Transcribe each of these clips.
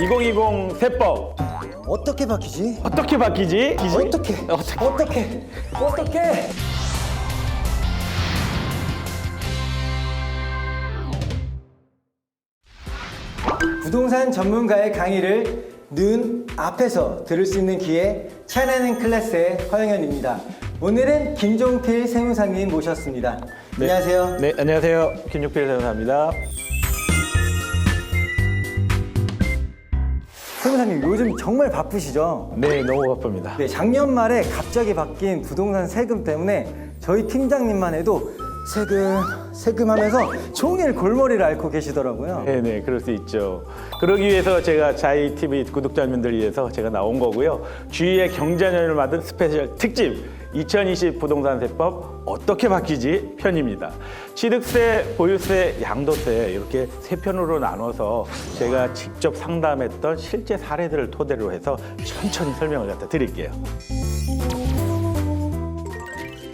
2020 세법 어떻게 바뀌지? 어떻게 바뀌지? 기지? 어떻게? 어떻게? 어떻게? 부동산 전문가의 강의를 눈 앞에서 들을 수 있는 기회 차이나는 클래스의 허영현입니다. 오늘은 김종필 세무사님 모셨습니다. 안녕하세요. 네, 안녕하세요. 김육필 세무사입니다. 세무사님 요즘 정말 바쁘시죠? 네, 너무 바쁩니다. 네, 작년 말에 갑자기 바뀐 부동산 세금 때문에 저희 팀장님만 해도 세금, 세금 하면서 종일 골머리를 앓고 계시더라고요. 네, 네, 그럴 수 있죠. 그러기 위해서 제가 자이 TV 구독자님들 위해서 제가 나온 거고요. 주위의 경자년을 받은 스페셜 특집 2020 부동산 세법 어떻게 바뀌지 편입니다. 취득세, 보유세, 양도세 이렇게 세 편으로 나눠서 제가 직접 상담했던 실제 사례들을 토대로 해서 천천히 설명을 갖다 드릴게요.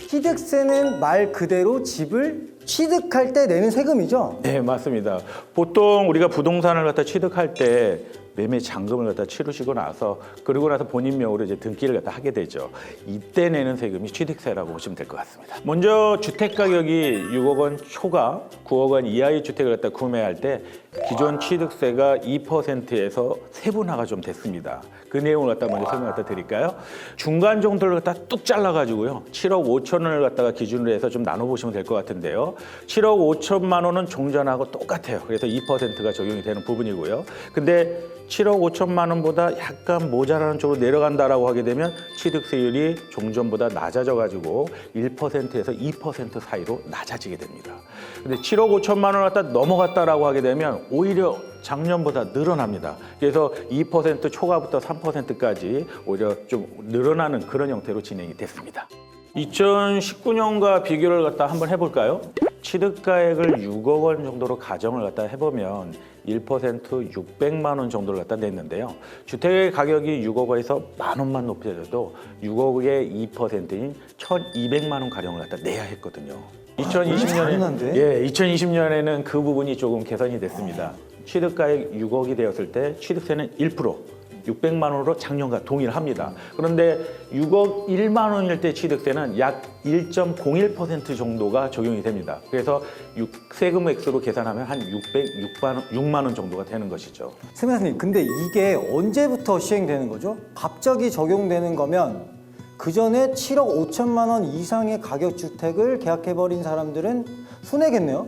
취득세는 말 그대로 집을 취득할 때 내는 세금이죠? 네, 맞습니다. 보통 우리가 부동산을 갖다 취득할 때 매매 잔금을 갖다 치르시고 나서 그리고 나서 본인 명으로 이제 등기를 갖다 하게 되죠. 이때 내는 세금이 취득세라고 보시면 될 것 같습니다. 먼저 주택 가격이 6억 원 초과 9억 원 이하의 주택을 갖다 구매할 때 기존 취득세가 2%에서 세분화가 좀 됐습니다. 그 내용을 갖다 먼저 설명 갖다 드릴까요? 중간 정도를 갖다 뚝 잘라가지고요. 7억 5천 원을 갖다가 기준으로 해서 좀 나눠보시면 될 것 같은데요. 7억 5천만 원은 종전하고 똑같아요. 그래서 2%가 적용이 되는 부분이고요. 근데 7억 5천만 원보다 약간 모자라는 쪽으로 내려간다라고 하게 되면 취득세율이 종전보다 낮아져가지고 1%에서 2% 사이로 낮아지게 됩니다. 근데 7억 5천만 원을 갖다 넘어갔다라고 하게 되면 오히려 작년보다 늘어납니다. 그래서 2% 초과부터 3%까지 오히려 좀 늘어나는 그런 형태로 진행이 됐습니다. 2019년과 비교를 갖다 한번 해볼까요? 취득가액을 6억 원 정도로 가정을 갖다 해보면 1% 600만 원 정도를 갖다 냈는데요. 주택의 가격이 6억 원에서 만 원만 높여져도 6억의 2%인 1,200만 원 가량을 갖다 내야 했거든요. 잔인한데? 2020년에 예, 2020년에는 그 부분이 조금 개선이 됐습니다. 취득가액 6억이 되었을 때 취득세는 1% 600만 원으로 작년과 동일합니다. 그런데 6억 1만 원일 때 취득세는 약 1.01% 정도가 적용이 됩니다. 그래서 육- 세금 액수로 계산하면 한 606만 원, 6만 원 정도가 되는 것이죠. 세무사님, 근데 이게 언제부터 시행되는 거죠? 갑자기 적용되는 거면 그 전에 7억 5천만 원 이상의 가격 주택을 계약해버린 사람들은 손해겠네요?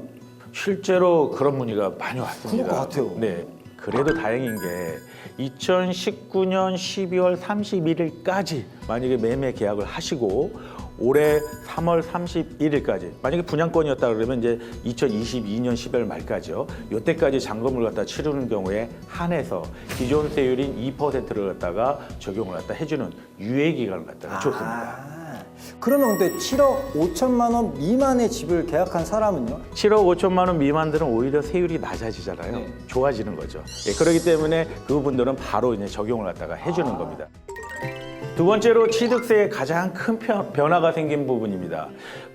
실제로 그런 문의가 많이 왔습니다. 그럴 것 같아요. 네. 그래도 다행인 게 2019년 12월 31일까지 만약에 매매 계약을 하시고 올해 3월 31일까지 만약에 분양권이었다 그러면 이제 2022년 12월 말까지요. 이때까지 잔금을 갖다 치르는 경우에 한해서 기존 세율인 2%를 갖다가 적용을 갖다 해주는 유예 기간을 갖다가 줬습니다. 아, 그러면 근데 7억 5천만 원 미만의 집을 계약한 사람은요? 7억 5천만 원 미만들은 오히려 세율이 낮아지잖아요. 네. 좋아지는 거죠. 예, 그렇기 때문에 그 분들은 바로 이제 적용을 갖다가 해주는 겁니다. 두 번째로 취득세에 가장 큰 편- 변화가 생긴 부분입니다.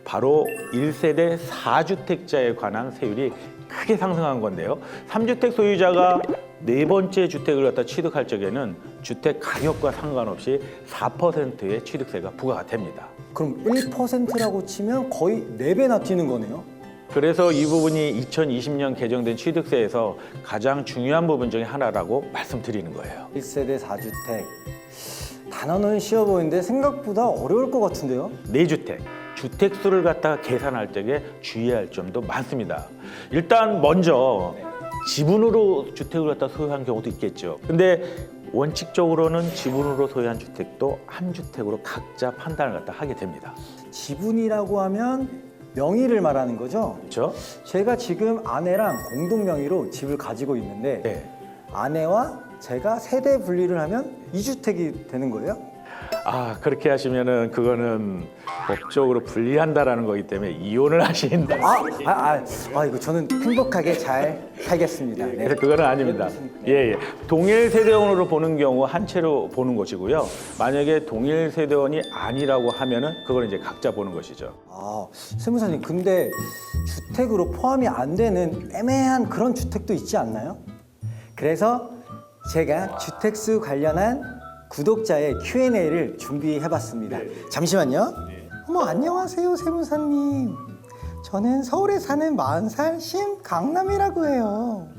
바로 1세대 4주택자에 관한 세율이 크게 상승한 건데요. 3주택 소유자가 네 번째 주택을 갖다 취득할 적에는 주택 가격과 상관없이 4%의 취득세가 부과가 됩니다. 그럼 1%라고 치면 거의 4배나 뛰는 거네요? 그래서 이 부분이 2020년 개정된 취득세에서 가장 중요한 부분 중에 하나라고 말씀드리는 거예요. 1세대 4주택. 단어는 쉬워 보이는데 생각보다 어려울 것 같은데요? 네 주택, 주택 수를 갖다가 계산할 적에 주의할 점도 많습니다. 일단 먼저 지분으로 주택을 갖다 소유한 경우도 있겠죠. 근데 원칙적으로는 지분으로 소유한 주택도 한 주택으로 각자 판단을 갖다 하게 됩니다. 지분이라고 하면 명의를 말하는 거죠? 그렇죠? 제가 지금 아내랑 공동 명의로 집을 가지고 있는데 네. 아내와 제가 세대 분리를 하면 2주택이 되는 거예요? 아 그렇게 하시면은 그거는 법적으로 불리한다라는 거기 때문에 이혼을 하신다. 아, 아, 아, 아 이거 저는 행복하게 잘 살겠습니다. 네. 그래서 그거는 아닙니다. 예, 예. 동일 세대원으로 보는 경우 한 채로 보는 것이고요. 만약에 동일 세대원이 아니라고 하면은 그걸 이제 각자 보는 것이죠. 아, 세무사님 근데 주택으로 포함이 안 되는 애매한 그런 주택도 있지 않나요? 그래서 제가 주택수 관련한 구독자의 Q&A를 준비해봤습니다. 잠시만요. 어머 안녕하세요 세무사님. 저는 서울에 사는 40살 심강남이라고 해요.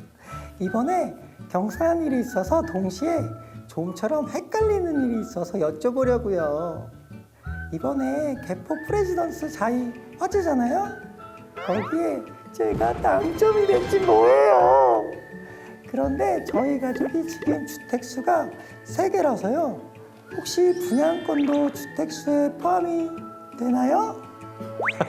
이번에 경사한 일이 있어서 동시에 좀처럼 헷갈리는 일이 있어서 여쭤보려고요. 이번에 개포 프레지던스 자이 화제잖아요. 거기에 제가 당첨이 됐지 뭐예요. 그런데 저희 가족이 지금 주택수가 세개라서요 혹시 분양권도 주택수에 포함이 되나요?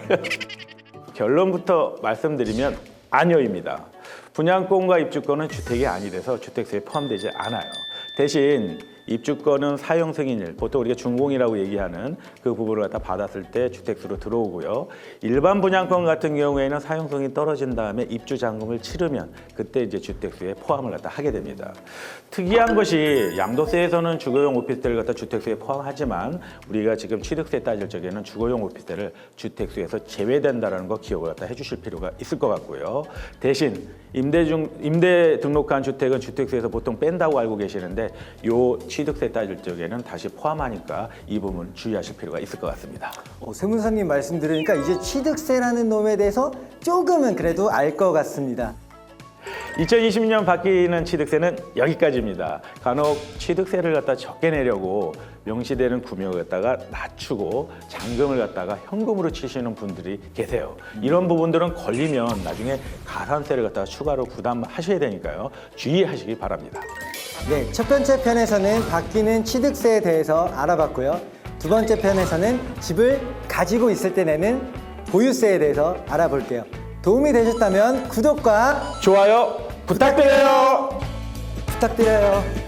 결론부터 말씀드리면 아니오입니다. 분양권과 입주권은 주택이 아니라서 주택수에 포함되지 않아요. 대신 입주권은 사용 승인일, 보통 우리가 준공이라고 얘기하는 그 부분을 갖다 받았을 때 주택수로 들어오고요. 일반 분양권 같은 경우에는 사용 승인이 떨어진 다음에 입주 잔금을 치르면 그때 이제 주택수에 포함을 갖다 하게 됩니다. 특이한 것이 양도세에서는 주거용 오피스텔을 갖다 주택수에 포함하지만 우리가 지금 취득세 따질 적에는 주거용 오피스텔을 주택수에서 제외된다라는 거 기억을 갖다 해주실 필요가 있을 것 같고요. 대신 임대 중 임대 등록한 주택은 주택수에서 보통 뺀다고 알고 계시는데 요 취득세 따질 적에는 다시 포함하니까 이 부분 주의하실 필요가 있을 것 같습니다. 어, 세무사님 말씀 들으니까 이제 취득세라는 놈에 대해서 조금은 그래도 알 것 같습니다. 2020년 바뀌는 취득세는 여기까지입니다. 간혹 취득세를 갖다 적게 내려고 명시되는 금액을 갖다가 낮추고 잔금을 갖다가 현금으로 치시는 분들이 계세요. 이런 부분들은 걸리면 나중에 가산세를 갖다가 추가로 부담하셔야 되니까요. 주의하시기 바랍니다. 네, 첫 번째 편에서는 바뀌는 취득세에 대해서 알아봤고요. 두 번째 편에서는 집을 가지고 있을 때 내는 보유세에 대해서 알아볼게요. 도움이 되셨다면 구독과 좋아요 부탁드려요. 부탁드려요.